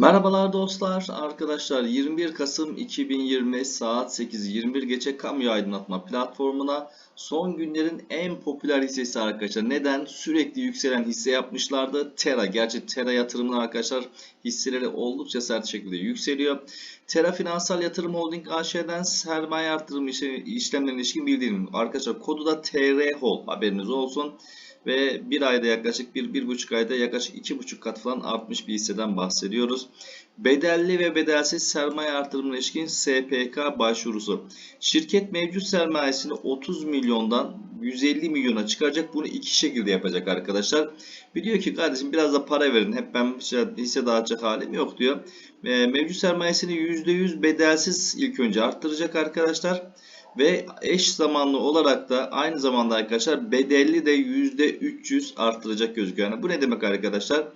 Merhabalar dostlar, arkadaşlar 21 Kasım 2020 saat 8.21 geçe kamu aydınlatma platformuna son günlerin en popüler hissesi arkadaşlar. Neden? Sürekli yükselen hisse yapmışlardı. Tera, gerçi Tera yatırımlar arkadaşlar hisseleri oldukça sert şekilde yükseliyor. Tera Finansal Yatırım Holding AŞ'den sermaye artırım işlemlerine ilişkin bildirim. Arkadaşlar kodu da TRHOL haberiniz olsun ve bir ayda yaklaşık bir, bir buçuk ayda yaklaşık iki buçuk kat falan artmış bir hisseden bahsediyoruz. Bedelli ve bedelsiz sermaye artırımına ilişkin SPK başvurusu. Şirket mevcut sermayesini 30 milyondan 150 milyona çıkaracak. Bunu iki şekilde yapacak arkadaşlar. Biliyor ki kardeşim biraz da para verin. Hep ben hisse dağıtacak halim yok diyor. Mevcut sermayesini %100 bedelsiz ilk önce arttıracak arkadaşlar. Ve eş zamanlı olarak da aynı zamanda arkadaşlar bedelli de %300 arttıracak gözüküyor. Yani bu ne demek arkadaşlar?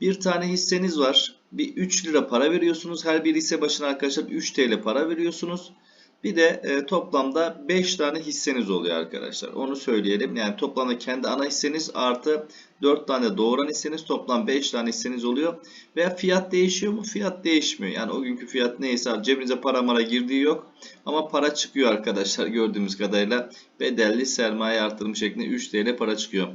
Bir tane hisseniz var. Bir 3 lira para veriyorsunuz. Her bir hisse başına arkadaşlar 3 TL para veriyorsunuz. Bir de e, toplamda 5 tane hisseniz oluyor arkadaşlar. Onu söyleyelim. Yani toplamda kendi ana hisseniz artı 4 tane doğuran hisseniz toplam 5 tane hisseniz oluyor. Veya fiyat değişiyor mu? Fiyat değişmiyor. Yani o günkü fiyat neyse cebinize para mara girdiği yok. Ama para çıkıyor arkadaşlar gördüğümüz kadarıyla. Bedelli sermaye artırım şeklinde 3 TL para çıkıyor.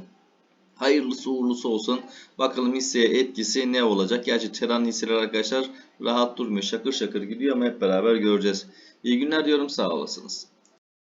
Hayırlısı uğurlusu olsun. Bakalım hisseye etkisi ne olacak? Gerçi Teran hisseler arkadaşlar rahat durmuyor. Şakır şakır gidiyor ama hep beraber göreceğiz. İyi günler diyorum sağ olasınız.